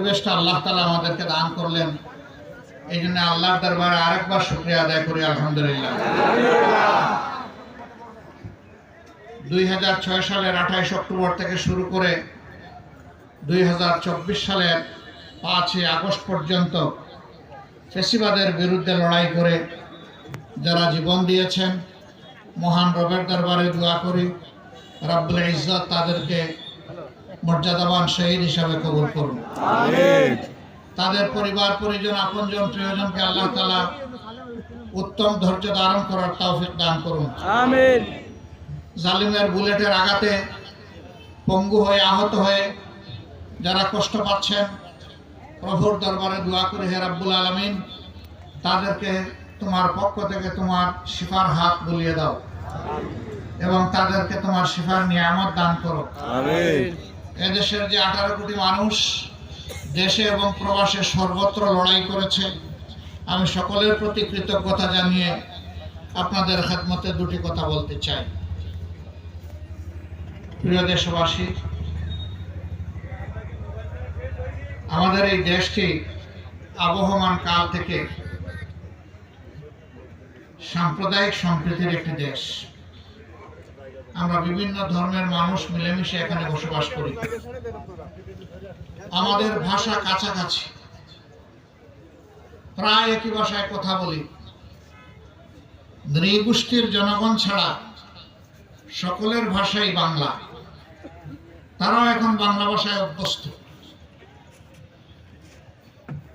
পরিবেশটা আল্লাহ তালা আমাদেরকে দান করলেন। এই জন্য আল্লাহর দরবারে আরেকবার শুক্রিয়া আদায় করি, আলহামদুলিল্লাহ। দুই হাজার ছয় সালের আঠাইশ অক্টোবর থেকে শুরু করে দুই হাজার চব্বিশ সালের পাঁচই আগস্ট পর্যন্ত ফেসিবাদের বিরুদ্ধে লড়াই করে যারা জীবন দিয়েছেন, মহান রবের দরবারে দোয়া করি, রাব্বুল ইজ্জত তাদেরকে মর্যাদাবান শহীদ হিসাবে কবুল করুন। তাদের পরিবার পরিজন আপনজন প্রিয়জনকে আল্লাহ তালা উত্তম ধৈর্য ধারণ করার তৌফিক দান করুন। জালিমের বুলেটের আঘাতে পঙ্গু হয়ে আহত হয়ে যারা কষ্ট পাচ্ছেন প্রভুর দরবারে দোয়া করে হে রাব্বুল আলমিন তাদেরকে তোমার পক্ষ থেকে তোমার শিফার হাত বুলিয়ে দাও এবং তাদেরকে তোমার শিফার নিয়ামত দান করো। আমিন। এদেশের যে আঠারো কোটি মানুষ দেশে এবং প্রবাসে সর্বত্র লড়াই করেছে, আমি সকলের প্রতি কৃতজ্ঞতা জানিয়ে আপনাদের খেদমতে দুটি কথা বলতে চাই। প্রিয় দেশবাসী, আমাদের এই দেশটি আবহমান কাল থেকে সাম্প্রদায়িক সম্প্রীতির একটি দেশ। আমরা বিভিন্ন ধর্মের মানুষ মিলেমিশে এখানে বসবাস করি। আমাদের ভাষা কাছাকাছি। প্রায় একই ভাষায় কথা বলি। নৃগোষ্ঠীর জনগণ ছাড়া সকলের ভাষাই বাংলা। তারাও এখন বাংলা ভাষায় অভ্যস্ত।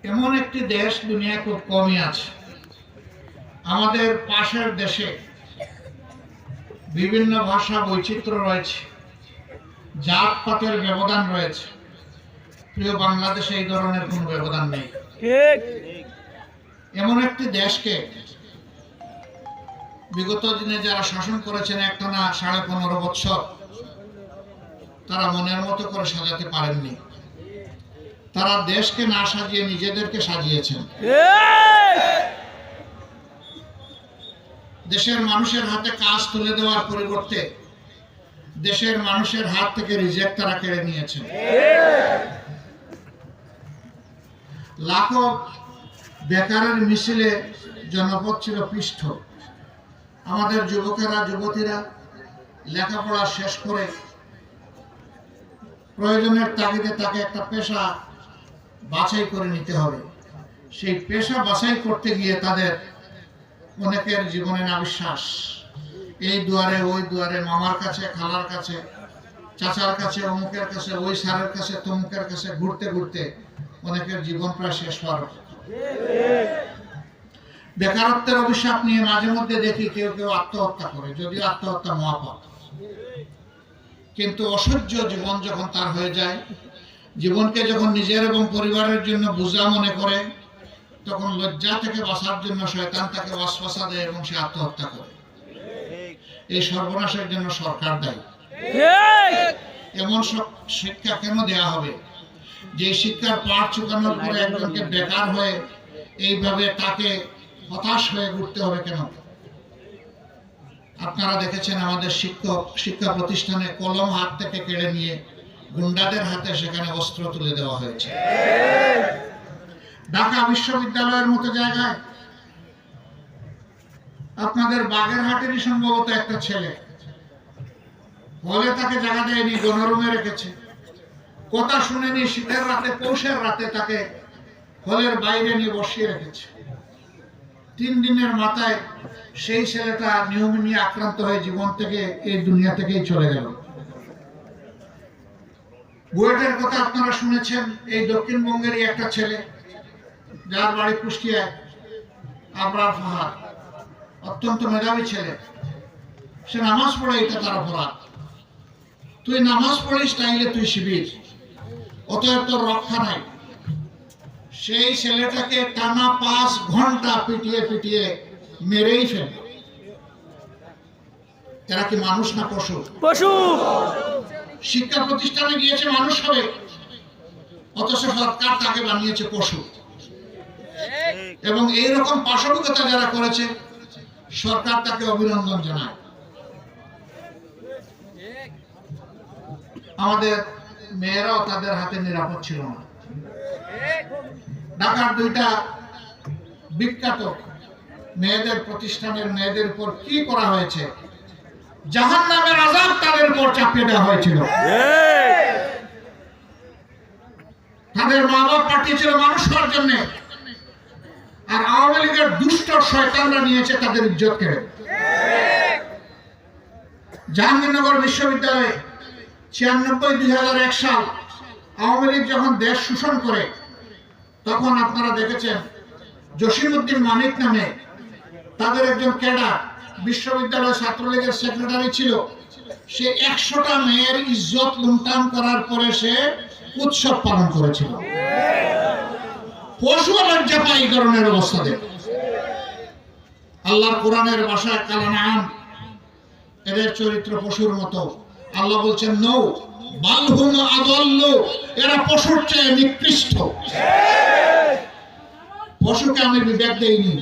এমন একটি দেশ দুনিয়া খুব কমই আছে। আমাদের পাশের দেশে বিভিন্ন ভাষা বৈচিত্র্য রয়েছে। জাতপাতের ব্যবধান রয়েছে। প্রিয় বাংলাদেশে এই ধরনের কোনো ব্যবধান নেই। এমন একটি দেশকে বিগত দিনে যারা শাসন করেছেন একটানা সাড়ে পনেরো বৎসর তারা মনের মতো করে সাজাতে পারেননি। তারা দেশকে না সাজিয়ে নিজেদেরকে সাজিয়েছেন। দেশের মানুষের হাতে কাজ তুলে দেওয়ার পরিবর্তে দেশের মানুষের হাত থেকে রিজেক্ট তারা কেড়ে নিয়েছেন লাখো বেকারের মিছিলে জনপদ ছিল পৃষ্ঠ। আমাদের যুবকেরা, যুবতীরা লেখাপড়া শেষ করে প্রয়োজনের তাগিদে তাকে একটা পেশা বাছাই করে নিতে হবে। সেই পেশা বাছাই করতে গিয়ে তাদের অনেকের জীবনে না বিশ্বাস এই দুয়ারে, ওই দুয়ারে, মামার কাছে, খালার কাছে, চাচার কাছে, অমুকের কাছে, ওই স্যারের কাছে, তমুকের কাছে ঘুরতে ঘুরতে অনেকের জীবন প্রায় শেষ হওয়ার বেকারত্বের অভিশাপ নিয়ে মাঝে মধ্যে দেখি কেউ কেউ আত্মহত্যা করে, যদিও আত্মহত্যা মহাপাপ। কিন্তু অসহ্য জীবন যখন তার হয়ে যায়, জীবনকে যখন নিজের এবং পরিবারের জন্য বোঝা মনে করে তখন লজ্জা থেকে বাঁচার জন্য শয়তান তাকে ওয়াসওয়াসা দেয় এবং সে আত্মহত্যা করে। এই সর্বনাশের জন্য সরকার দায়ী। এমন শিক্ষা কেন দেয়া হবে? যে শিক্ষার পাঠ চুকানোর পরে একজনকে বেকার হয়ে এইভাবে তাকে হতাশ হয়ে ঘুরতে হবে কেন? আপনারা দেখেছেন আমাদের শিক্ষক শিক্ষা প্রতিষ্ঠানে কলম হাত থেকে কেড়ে নিয়ে গুন্ডাদের হাতে সেখানে অস্ত্র তুলে দেওয়া হয়েছে। ঢাকা বিশ্ববিদ্যালয়ের মতো জায়গায়। আপনাদের বাগেরহাটেরই সম্ভবত একটা ছেলে। হলে তাকে জায়গা দেয়নি, গণরুমে রেখেছে। কথা শুনেনি, শীতের রাতে, পৌষের রাতে তাকে হলের বাইরে নিয়ে বসিয়ে রেখেছে। তিন দিনের মাথায় সেই ছেলেটা নিউমোনিয়া আক্রান্ত হয়ে জীবন থেকে, এই দুনিয়া থেকেই চলে গেল। বুয়েটের কথা আপনারা শুনেছেন, এই দক্ষিণবঙ্গেরই একটা ছেলে। যার বাড়ি কুষ্টিয়ায় আবরার ফাহাদ। অত্যন্ত মেধাবী ছেলে। সে নামাজ পড়ে এটা তার অপরাধ। তুই নামাজ পড়িস তাইলে তুই শিবির। অতএব তোর রক্ষা নাই। সেই ছেলেটাকে টানা পাঁচ ঘণ্টা পিটিয়ে পিটিয়ে মেরেই ফেল। এরা কি মানুষ না পশু? পশু! শিক্ষা প্রতিষ্ঠানে গিয়েছে মানুষ হবে। অথচ সরকার তাকে বানিয়েছে পশু। এবং এইরকম পাশবিকতা যারা করেছে সরকার তাকে অভিনন্দন জানায়। আমাদের মেয়েরাও তাদের হাতে নিরাপদ ছিল না। ঢাকার দুইটা বিখ্যাত মেয়েদের প্রতিষ্ঠানের মেয়েদের উপর কি করা হয়েছে জাহান নামের আজাব তাদের উপর চাপিয়ে দেওয়া হয়েছিল। তাদের মা বাপ পাঠিয়েছিল মানুষ হওয়ার জন্য। আর আওয়ামী লীগের দুষ্ট শয়তানরা নিয়েছে তাদের ইজ্জত কেড়ে জাহাঙ্গীরনগর বিশ্ববিদ্যালয়ে ছিয়ানব্বই দুই হাজার এক সাল আওয়ামী লীগ যখন দেশ শোষণ করে, তখন আপনারা দেখেছেন জসিমউদ্দিন মানিক নামে তাদের একজন ক্যাডার বিশ্ববিদ্যালয় ছাত্রলীগের সেক্রেটারি ছিল। সে একশোটা মেয়ের ইজ্জত লুণ্ঠন করার পরে সে উৎসব পালন করেছিল। পশু লজ্জা আল্লাহর কোরআনের এদের চরিত্র পশুর মতো। আল্লাহ বলছেন, নৌ, বালহুম আদল্য এরা পশুর চেয়ে নিকৃষ্ট। পশুকে আমি বিবেক দেইনি।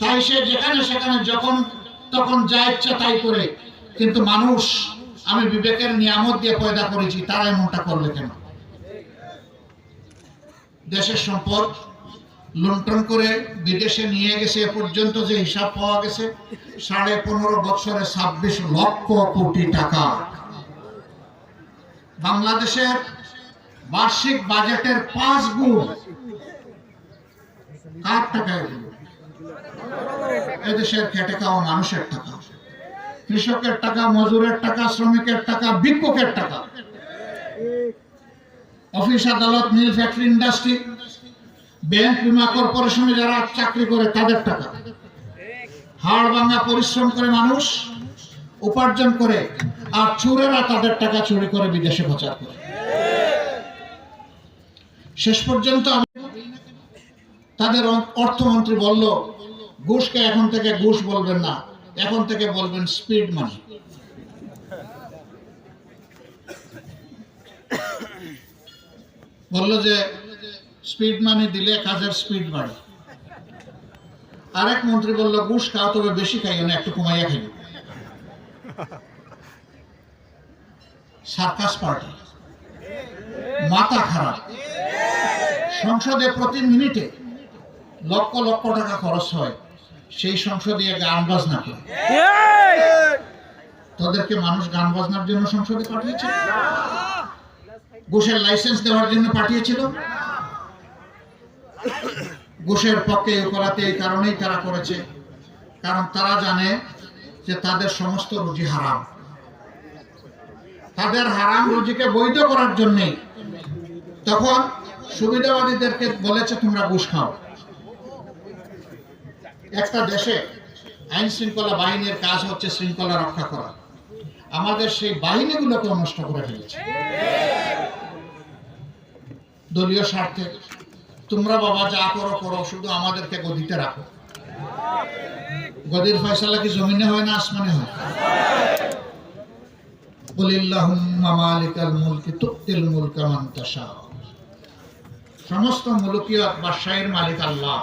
তাই সে যেখানে সেখানে যখন তখন যা ইচ্ছা তাই করে। কিন্তু মানুষ, আমি বিবেকের নিয়ামত দিয়ে পয়দা করেছি, তারা এমনটা করলে কেন? দেশের সম্পদ লুণ্ঠন করে বিদেশে নিয়ে গেছে এ পর্যন্ত যে হিসাব পাওয়া গেছে, সাড়ে পনেরো বছরে ছাব্বিশ লক্ষ কোটি টাকা। বাংলাদেশের বার্ষিক বাজেটের পাঁচ গুণ। কার টাকা এদেশের খেটে মানুষের টাকা, কৃষকের টাকা, মজুরের টাকা, শ্রমিকের টাকা, ভিক্ষুকের টাকা। অফিস আদালত, মিল ফ্যাক্টরি ইন্ডাস্ট্রি, ব্যাংক বিমা কর্পোরেশনে যারা চাকরি করে তাদের টাকা। হাড় ভাঙা, পরিশ্রম করে মানুষ উপার্জন করে আর চোরেরা তাদের টাকা চুরি করে বিদেশে পাচার করে। শেষ পর্যন্ত তাদের অর্থমন্ত্রী বলল, ঘুষকে এখন থেকে ঘুষ বলবেন না, এখন থেকে বলবেন স্পিড মানি বলল যে স্পিড মানি দিলে কাজের স্পিড বাড়ে। আরেক মন্ত্রী বলল ঘুষ খাও তবে বেশি খাইও না একটু কমাইয়া খাইও। সার্কাস পার্টি মাথা খারাপ। সংসদে প্রতি মিনিটে লক্ষ লক্ষ টাকা খরচ হয় সেই সংসদে গান বাজনা করে। তাদেরকে মানুষ গান বাজনার জন্য সংসদে পাঠিয়েছে? ঘুষের লাইসেন্স দেওয়ার জন্য পাঠিয়েছিল। ঘুষের পক্ষে করাতে এই কারণেই তারা করেছে। কারণ তারা জানে যে তাদের সমস্ত রুজি হারাম। তাদের হারাম রুজিকে বৈধ করার জন্যেই তখন সুবিধাবাদীদেরকে বলেছে, তোমরা ঘুষ খাও। একটা দেশে আইন শৃঙ্খলা বাহিনীর কাজ হচ্ছে শৃঙ্খলা রক্ষা করা। আমাদের সেই বাহিনীগুলোকে নষ্ট করে ফেলেছে। দলীয় স্বার্থে। তোমরা বাবা যা করো করো, শুধু আমাদেরকে গদিতে রাখো। গদির ফয়সালা কি জমিনে হয় না আসমানে হয়? বলিল্লাহুম্মা মালিকাল মুলকি তুক্তিল মুলকা তাশা। সমস্ত মুলকিয়ত বাদশাহীর মালিক আল্লাহ।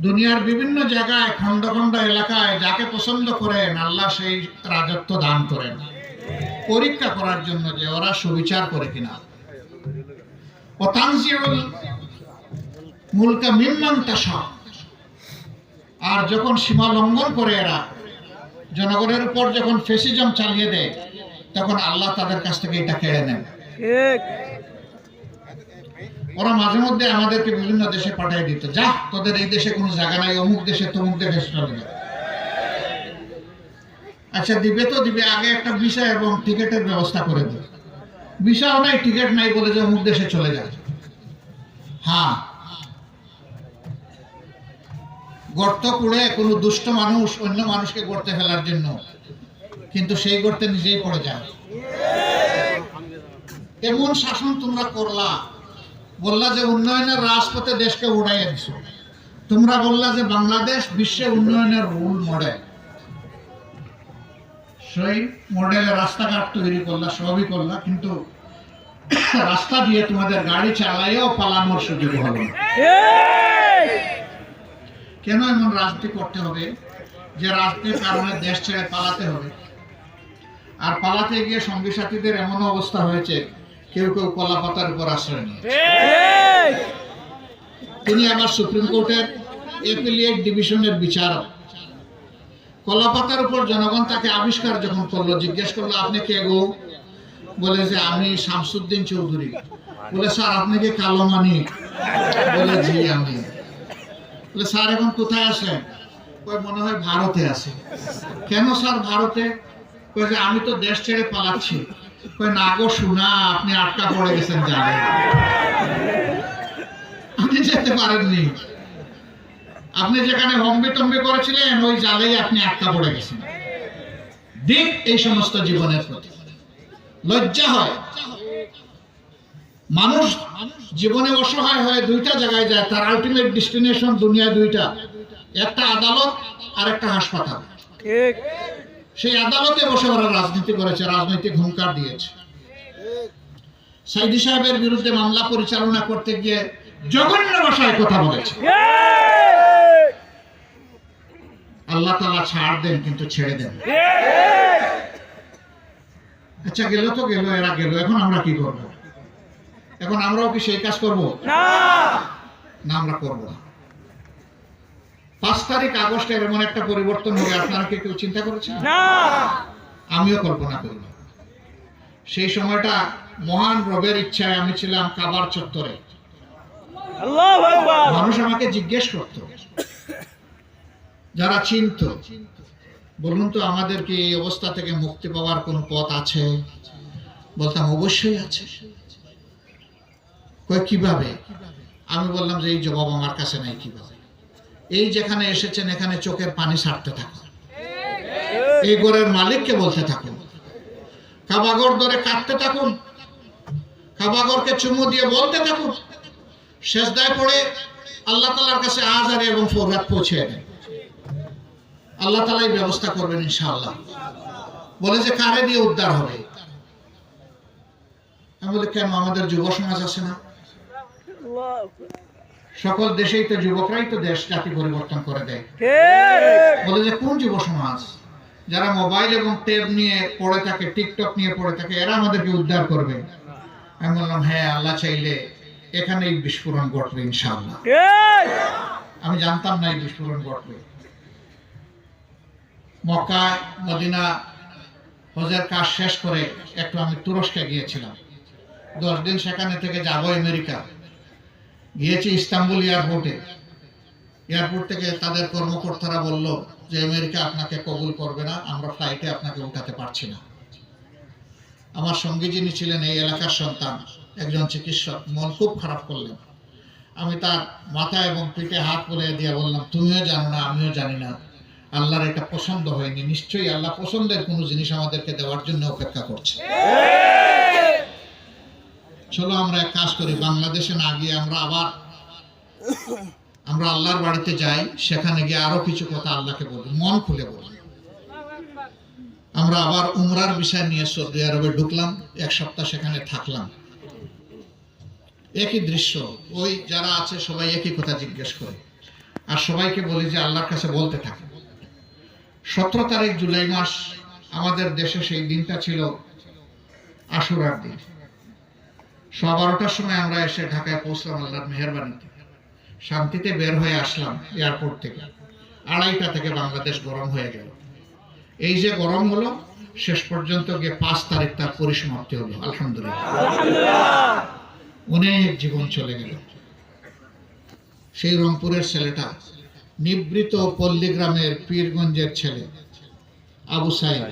দুনিয়ার বিভিন্ন জায়গায় খন্ড খন্ড এলাকায় যাকে পছন্দ করেন, আল্লাহ সেই রাজত্ব দান করেন। পরীক্ষা করার জন্য যে ওরা সুবিচার করে কিনা। মুলকা মিম্মান আর যখন সীমা লঙ্ঘন করে এরা জনগণের উপর যখন ফেসিজম চালিয়ে দেয় তখন আল্লাহ তাদের কাছ থেকে এটা কেড়ে নেন। ওরা মাঝে মধ্যে আমাদেরকে বিভিন্ন দেশে পাঠিয়ে দিত। যা তোদের এই দেশে কোনো জায়গা নাই অমুক দেশে তমুক দেশে চলে যা। আচ্ছা দিবে তো দিবে আগে একটা ভিসা এবং টিকেটের ব্যবস্থা করে দিবে। ভিসাও নাই, টিকিট নাই বলে যে অমুক দেশে চলে যায়। হ্যাঁ। গর্ত কুড়ে কোনো দুষ্ট মানুষ অন্য মানুষকে গর্তে ফেলার জন্য, কিন্তু সেই গর্তে নিজেই পড়ে যায়। এমন শাসন তোমরা করলা, বললা যে উন্নয়নের রাজপথে দেশকে উড়াইয়া দিছো। তোমরা বললা যে বাংলাদেশ বিশ্বে উন্নয়নের রোল মডেল। সেই মডেলের রাস্তাঘাট তৈরি করলা সবই করলা কিন্তু রাস্তা দিয়ে তোমাদের গাড়ি চালাইও পালানোর সুযোগ হলো কেন এমন রাজনীতি করতে হবে? যে রাজনীতির কারণে দেশ ছেড়ে পালাতে হবে। আর পালাতে গিয়ে সঙ্গী সাথীদের এমন অবস্থা হয়েছে কেউ কেউ কলা পাতার উপর আশ্রয় নিয়ে ঠিক। তিনি আবার সুপ্রিম কোর্টের এপিলিয়েট ডিভিশনের বিচারক। কলাপাতার উপর জনগণ তাকে আবিষ্কার যখন করল, জিজ্ঞেস করল, আপনি কে গো? বলে যে, আমি শামসুদ্দিন চৌধুরী। বলে, স্যার, আপনি কি কালো মানিক বলে, জি, আমি। বলে, স্যার, এখন কোথায় আছেন? কই মনে হয় ভারতে আছে। কেন, স্যার, ভারতে? কই যে, আমি তো দেশ ছেড়ে পালাচ্ছি। কই না গো শোনা আপনি আটকা পড়ে গেছেন জানেন। আপনি যেতে পারেননি। আপনি যেখানে হম্বি তম্বি করেছিলেন ওই জালেই আপনি আটকা পড়ে গেছেন। দিক এই সমস্ত জীবনের প্রতি। লজ্জা হয়। মানুষ জীবনে অসহায় হয়ে দুইটা জায়গায় যায় তার আলটিমেট ডেস্টিনেশন দুনিয়া দুইটা। একটা আদালত আর একটা হাসপাতাল সেই আদালতে বসে ওরা রাজনীতি করেছে রাজনৈতিক হুঙ্কার দিয়েছে। সাইদি সাহেবের বিরুদ্ধে মামলা পরিচালনা করতে গিয়ে জঘন্য ভাষায় কথা বলেছে। আল্লাহ তালা ছাড় দেন কিন্তু ছেড়ে দেন। আচ্ছা গেল তো গেল এরা গেল এখন আমরা কি করব? এখন আমরাও কি সেই কাজ করব? না। আমরা করব না। পাঁচ তারিখ আগস্টের এমন একটা পরিবর্তন হবে আপনারা কি কেউ চিন্তা করেছেন? আমিও কল্পনা করি সেই সময়টা মহান রবের ইচ্ছায় আমি ছিলাম কাবার চত্বরে। মানুষ আমাকে জিজ্ঞেস করত যারা চিনত বলুন তো আমাদের কি এই অবস্থা থেকে মুক্তি পাওয়ার কোনো পথ আছে? বলতাম অবশ্যই আছে। কীভাবে? আমি বললাম যে এই জবাব আমার কাছে নাই, কীভাবে? এই যেখানে এসেছেন, এখানে চোখের পানি ছাড়তে থাকুন। এই ঘরের মালিককে বলতে থাকুন। কাবাগর ধরে কাটতে থাকুন। কাবাগরকে চুমু দিয়ে বলতে থাকুন। শেষদায় পড়ে আল্লাহ তালার কাছে আজারে এবং ফোররাত পৌঁছে দেন। আল্লাহ তালাই ব্যবস্থা করবেন ইনশাআল্লাহ। বলে যে কারে দিয়ে উদ্ধার হবে? আমি বলি কেন? আমাদের যুব সমাজ আছে না? সকল দেশেই তো যুবকরাই তো দেশ জাতি পরিবর্তন করে দেয়। বলে যে কোন যুব সমাজ? যারা মোবাইল এবং টেপ নিয়ে পড়ে থাকে টিকটক নিয়ে পড়ে থাকে এরা আমাদেরকে উদ্ধার করবে। আমি বললাম হ্যাঁ আল্লাহ চাইলে এখানেই বিস্ফোরণ ঘটবে ইনশাআল্লাহ। আমি জানতাম না এই বিস্ফোরণ ঘটবে। মক্কা, মদিনা, হজের কাজ শেষ করে একটু আমি তুরস্কে গিয়েছিলাম। দশ দিন সেখানে থেকে যাব আমেরিকা। গিয়েছি ইস্তাম্বুল এয়ারপোর্টে। এয়ারপোর্ট থেকে তাদের কর্মকর্তারা বলল যে, আমেরিকা আপনাকে কবুল করবে না, আমরা ফ্লাইটে আপনাকে উঠাতে পারছি না। আমার সঙ্গী যিনি ছিলেন, এই এলাকার সন্তান, একজন চিকিৎসক, মন খুব খারাপ করলেন। আমি তার মাথা এবং পিঠে হাত বুলিয়ে দিয়ে বললাম, তুমিও জানো না, আমিও জানি না। আল্লাহর এটা পছন্দ হয়নি। নিশ্চয়ই আল্লাহ পছন্দের কোনো জিনিস আমাদেরকে দেওয়ার জন্য অপেক্ষা করছে। চলো আমরা এক কাজ করি, বাংলাদেশে না গিয়ে আমরা আবার আমরা আল্লাহর বাড়িতে যাই, সেখানে গিয়ে আরও কিছু কথা আল্লাহকে বলি। মন খুলে বলি। আমরা আবার উমরার বিষয় নিয়ে সৌদি আরবে ঢুকলাম, এক সপ্তাহ সেখানে থাকলাম। একই দৃশ্য, ওই যারা আছে সবাই একই কথা জিজ্ঞেস করে। আর সবাইকে বলি যে আল্লাহর কাছে বলতে থাকে সতেরো তারিখ জুলাই মাস আমাদের দেশে সেই দিনটা ছিল আশুরার দিন। সোয়া বারোটার সময় আমরা এসে ঢাকায় পৌঁছলাম আল্লাহর মেহরবানিতে। শান্তিতে বের হয়ে আসলাম এয়ারপোর্ট থেকে। আড়াইটা থেকে বাংলাদেশ গরম হয়ে গেল। এই যে গরম হলো শেষ পর্যন্ত গিয়ে পাঁচ তারিখ তার পরিসমাপ্তি হলো। আলহামদুলিল্লাহ। আলহামদুলিল্লাহ। অনেক জীবন চলে গেল। সেই রংপুরের ছেলেটা নিবৃত পল্লী গ্রামের পীরগঞ্জের ছেলে, আবু সাইদ।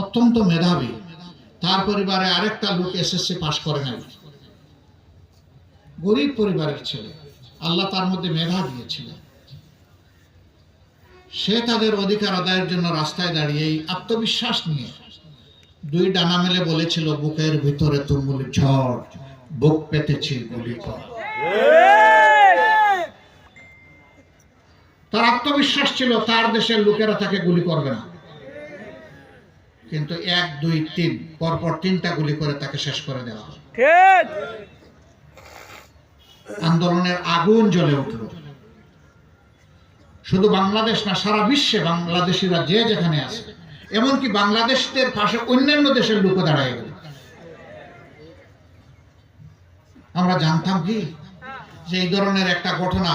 অত্যন্ত মেধাবী। তার পরিবারে আরেকটা লোক এসএসসি পাশ করে নাই। গরিব পরিবারের ছেলে। আল্লাহ তার মধ্যে মেধা দিয়েছিলেন। সে তাদের অধিকার আদায়ের জন্য রাস্তায় দাঁড়িয়ে এই আত্মবিশ্বাস নিয়ে দুই ডানা মেলে বলেছিল, বুকের ভিতরে তুমুল ঝড়, বুক পেতেছি গুলি কর। তার আত্মবিশ্বাস ছিল তার দেশের লোকেরা তাকে গুলি করবে না। কিন্তু এক দুই তিন পরপর তিনটা গুলি করে তাকে শেষ করে দেওয়া হয়। আন্দোলনের আগুন জ্বলে উঠল। শুধু বাংলাদেশ না সারা বিশ্বে বাংলাদেশিরা যে যেখানে আছে এমনকি বাংলাদেশদের পাশে অন্যান্য দেশের লোকও দাঁড়ায় গেল। আমরা জানতাম কি? যে এই ধরনের একটা ঘটনা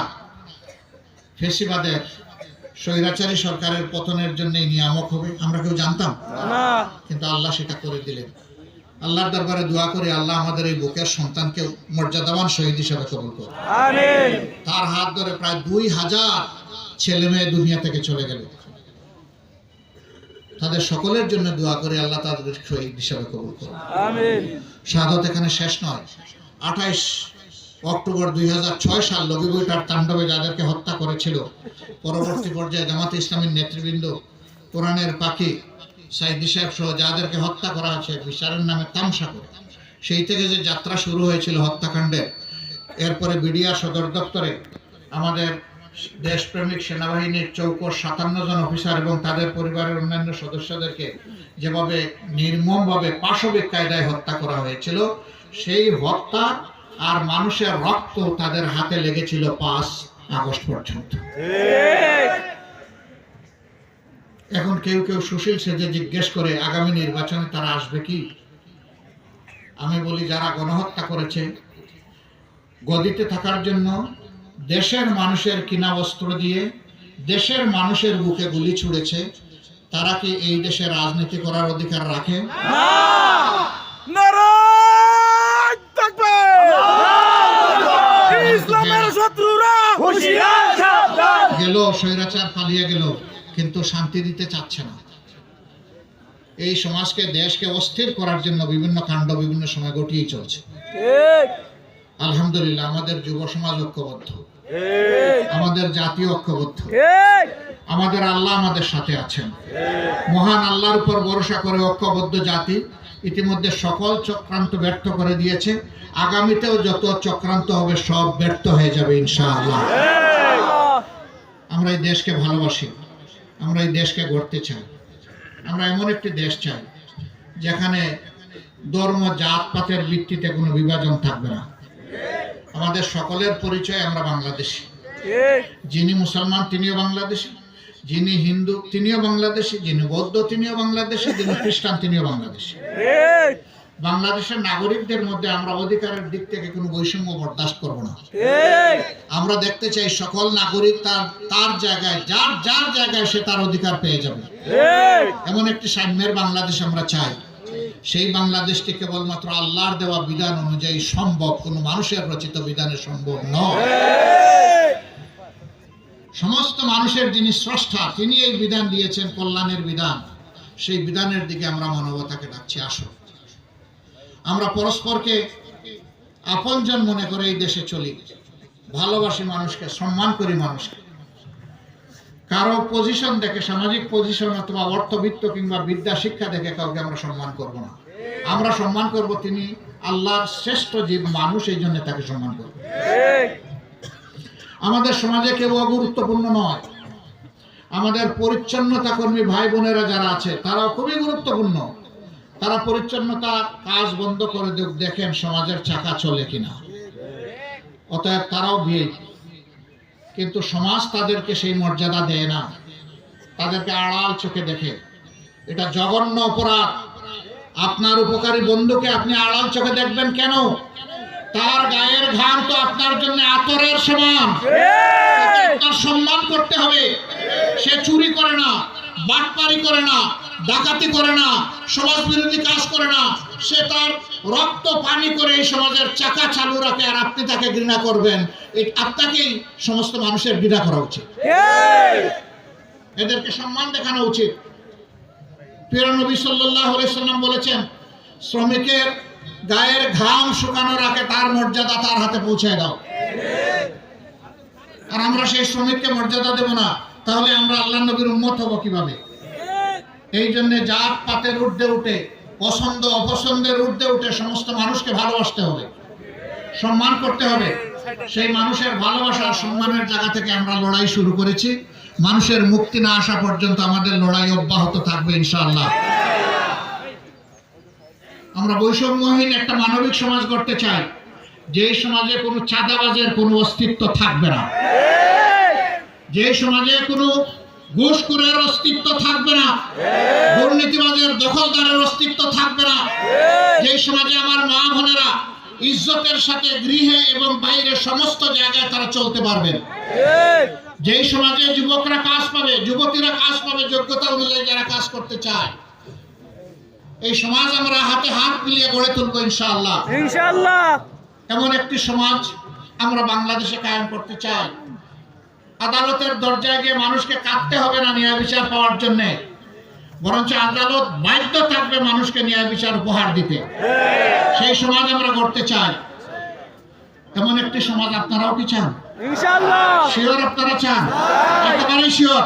ফেসিবাদের স্বৈরাচারী সরকারের পতনের জন্য নিয়ামক হবে আমরা কেউ জানতাম? কিন্তু আল্লাহ সেটা করে দিলেন। আল্লাহর দরবারে দোয়া করি আল্লাহ আমাদের এই বুকের সন্তানকে মর্যাদাবান শহীদ হিসেবে কবুল আমিন। তার হাত ধরে প্রায় দুই হাজার ছেলে মেয়ে দুনিয়া থেকে চলে গেল। তাদের সকলের জন্য দোয়া করে আল্লাহ তাদের শহীদ হিসাবে কবুল করুন। শাহাদত এখানে শেষ নয় আঠাইশ অক্টোবর দুই হাজার ছয় সাল লবিবইটার তাণ্ডবে যাদেরকে হত্যা করেছিল, পরবর্তী পর্যায়ে জামাতে ইসলামীর নেতৃবৃন্দ কোরআনের পাখি সাইদি সাহেব সহ যাদেরকে হত্যা করা হয়েছে, বিচারের নামে তামসা করে। সেই থেকে যে যাত্রা শুরু হয়েছিল হত্যাকাণ্ডের এরপরে বিডিআ সদর দপ্তরে আমাদের দেশপ্রেমিক সেনাবাহিনীর চৌকর সাতান্ন জন অফিসার এবং তাদের পরিবারের অন্যান্য সদস্যদেরকে যেভাবে নির্মমভাবে পাশবিক কায়দায় হত্যা করা হয়েছিল, সেই হত্যা আর মানুষের রক্ত তাদের হাতে লেগেছিল পাঁচ আগস্ট পর্যন্ত। এখন কেউ কেউ সুশীল সেজে জিজ্ঞেস করে, আগামী নির্বাচনে তারা আসবে কি? আমি বলি, যারা গণহত্যা করেছে, গদিতে থাকার জন্য দেশের মানুষের কিনা বস্ত্র দিয়ে, দেশের মানুষের বুকে গুলি ছুড়েছে, তারা কি এই দেশে রাজনীতি করার অধিকার রাখে? নারায় ইসলামের শত্রুরা গেল স্বৈরাচার পালিয়ে গেল কিন্তু শান্তি দিতে চাচ্ছে না। এই সমাজকে দেশকে অস্থির করার জন্য বিভিন্ন কাণ্ড বিভিন্ন সময় ঘটিয়েই চলছে। আলহামদুলিল্লাহ আমাদের যুব সমাজ ঐক্যবদ্ধ। আমাদের জাতীয় ঐক্যবদ্ধ। আমাদের আল্লাহ আমাদের সাথে আছেন। মহান আল্লাহর উপর ভরসা করে ঐক্যবদ্ধ জাতি ইতিমধ্যে সকল চক্রান্ত ব্যর্থ করে দিয়েছে। আগামীতেও যত চক্রান্ত হবে, সব ব্যর্থ হয়ে যাবে ইনশাআল্লাহ। আমরা এই দেশকে ভালোবাসি, আমরা এই দেশকে গড়তে চাই, আমরা এমন একটি দেশ চাই, যেখানে ধর্ম, জাতপাতের ভিত্তিতে কোনো বিভাজন থাকবে না। আমাদের সকলের পরিচয় আমরা বাংলাদেশি। যিনি মুসলমান, তিনিও বাংলাদেশি। যিনি হিন্দু তিনিও বাংলাদেশি যিনি বৌদ্ধ তিনিও বাংলাদেশি যিনি খ্রিস্টান তিনিও বাংলাদেশি। বাংলাদেশের নাগরিকদের মধ্যে আমরা অধিকারের দিক থেকে কোনো বৈষম্য বরদাস্ত করব না। আমরা দেখতে চাই সকল নাগরিক তার তার জায়গায় যার যার জায়গায় সে তার অধিকার পেয়ে যাবে। এমন একটি সাম্যের বাংলাদেশ আমরা চাই। সেই বাংলাদেশটি কেবলমাত্র আল্লাহর দেওয়া বিধান অনুযায়ী সম্ভব কোনো মানুষের রচিত বিধানে সম্ভব নয়। সমস্ত মানুষের যিনি স্রষ্টা, তিনি এই বিধান দিয়েছেন, কল্যাণের বিধান। সেই বিধানের দিকে আমরা মানবতাকে ডাকছি, আসো। আমরা পরস্পরকে আপনজন মনে করে এই দেশে চলি। ভালোবাসি মানুষকে, সম্মান করি মানুষকে। কারও পজিশন দেখে, সামাজিক পজিশন অথবা অর্থবিত্ত কিংবা বিদ্যা, শিক্ষা দেখে কাউকে আমরা সম্মান করব না। আমরা সম্মান করব তিনি আল্লাহর শ্রেষ্ঠ জীব, মানুষ, এই জন্য তাকে সম্মান করব। আমাদের সমাজে কেউ অগুরুত্বপূর্ণ নয়। আমাদের পরিচ্ছন্নতা কর্মী ভাই বোনেরা যারা আছে, তারাও খুবই গুরুত্বপূর্ণ। তারা পরিচ্ছন্নতা কাজ বন্ধ করে দেখেন সমাজের চাকা চলে কিনা। অতএব তারাও ভিড় কিন্তু সমাজ তাদেরকে সেই মর্যাদা দেয় না। তাদেরকে আড়াল চোখে দেখে। এটা জঘন্য অপরাধ। আপনার উপকারী বন্ধুকে আপনি আড়াল চোখে দেখবেন কেন? তার গায়ের ঘাম তো আপনার জন্য আতরের সমান। আপনার সম্মান করতে হবে। সে চুরি করে না বাটপারি করে না ডাকাতি করে না সমাজ বিরোধী কাজ করে না। সে তার রক্ত পানি করে এই সমাজের চাকা চালু রাখে আর আপনি তাকে ঘৃণা করবেন। এই আপনাকেই সমস্ত মানুষের ঘৃণা করা উচিত। এদেরকে সম্মান দেখানো উচিত। প্রিয় নবী সাল্লাল্লাহু সাল্লাম বলেছেন শ্রমিকের গায়ের ঘাম শুকানো রাখে তার মর্যাদা তার হাতে পৌঁছে দাও। আর আমরা সেই শ্রমিককে মর্যাদা দেব না, তাহলে আমরা আল্লাহ নবীর উম্মত হব কীভাবে? এই জন্য জাত পাতের ঊর্ধ্বে উঠে, পছন্দ অপছন্দের ঊর্ধ্বে উঠে সমস্ত মানুষকে ভালোবাসতে হবে। সম্মান করতে হবে। সেই মানুষের ভালোবাসা আর সম্মানের জায়গা থেকে আমরা লড়াই শুরু করেছি। মানুষের মুক্তি না আসা পর্যন্ত আমাদের লড়াই অব্যাহত থাকবে ইনশাআল্লাহ। আমরা বৈষম্যহীন একটা মানবিক সমাজ করতে চাই, যে সমাজে কোনো চাঁদাবাজের কোনো অস্তিত্ব থাকবে না। যে সমাজে কোনো ঘুষখোরের অস্তিত্ব থাকবে না, দুর্নীতিবাজের দখলদারের অস্তিত্ব থাকবে না। যে সমাজে আমার মা বোনেরা ইজ্জতের সাথে গৃহে এবং বাইরে সমস্ত জায়গায় তারা চলতে পারবেন। যেই সমাজে যুবকরা কাজ পাবে, যুবতীরা কাজ পাবে, যোগ্যতা অনুযায়ী যারা কাজ করতে চায়। এই সমাজ আমরা হাতে হাত মিলিয়ে গড়ে তুলবো ইনশাআল্লাহ। ইনশাআল্লাহ। এমন একটি সমাজ আমরা বাংলাদেশে কায়েম করতে চাই। আদালতের দরজায় গিয়ে মানুষকে কাটতে হবে না ন্যায় বিচার পাওয়ার জন্য। বরঞ্চ আদালত বাধ্য থাকবে মানুষকে ন্যায় বিচার উপহার দিতে। সেই সমাজ আমরা গড়তে চাই। এমন একটি সমাজ আপনারাও কি চান? শিওর আপনারা চান? একেবারেই শিওর।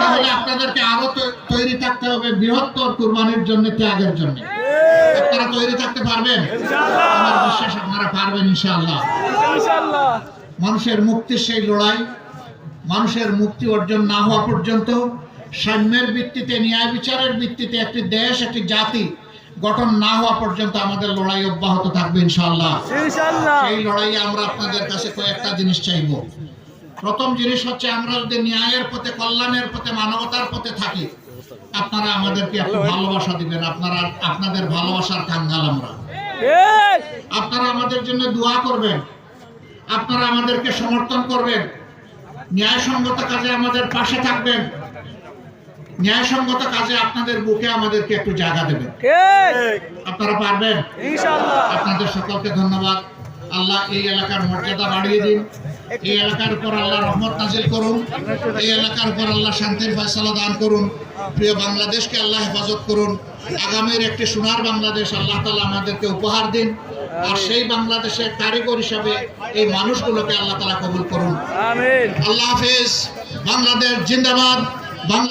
তাহলে আপনাদেরকে আরও তৈরি থাকতে হবে বৃহত্তর কুরবানির জন্য ত্যাগের জন্য। আপনারা তৈরি থাকতে পারবেন? আমার বিশ্বাস আপনারা পারবেন ইনশাআল্লাহ। ইনশাআল্লাহ। মানুষের মুক্তির সেই লড়াই মানুষের মুক্তি অর্জন না হওয়া পর্যন্ত সাম্যের ভিত্তিতে ন্যায় বিচারের ভিত্তিতে একটি দেশ একটি জাতি গঠন না হওয়া পর্যন্ত আমাদের লড়াই অব্যাহত থাকবে ইনশাআল্লাহ। ইনশাআল্লাহ। সেই লড়াইয়ে আমরা আপনাদের কাছে কয়েকটা জিনিস চাইব। প্রথম জিনিস হচ্ছে আমরা যদি ন্যায়ের পথে কল্যাণের পথে মানবতার পথে থাকি আপনারা আমাদেরকে একটু ভালোবাসা দিবেন। আপনারা আপনাদের ভালোবাসার কাঙ্গাল আমরা। ঠিক আপনারা আমাদের জন্য দোয়া করবেন। আপনারা আমাদেরকে সমর্থন করবেন। ন্যায়সঙ্গত কাজে আমাদের পাশে থাকবেন। ন্যায়সঙ্গত কাজে আপনাদের বুকে আমাদেরকে একটু জায়গা দেবেন। আপনারা পারবেন? আপনাদের সকলকে ধন্যবাদ। আল্লাহ এই এলাকার মর্যাদা বাড়িয়ে দিন। এই এলাকার উপর আল্লাহ রহমত নাজিল করুন। এই এলাকার উপর আল্লাহ শান্তির ফয়সালা দান করুন। প্রিয় বাংলাদেশকে আল্লাহ হেফাজত করুন। আগামীর একটি সোনার বাংলাদেশ আল্লাহ তালা আমাদেরকে উপহার দিন। আর সেই বাংলাদেশের কারিগর হিসাবে এই মানুষগুলোকে আল্লাহ তালা কবুল করুন। আল্লাহ হাফেজ। বাংলাদেশ জিন্দাবাদ। বাংলা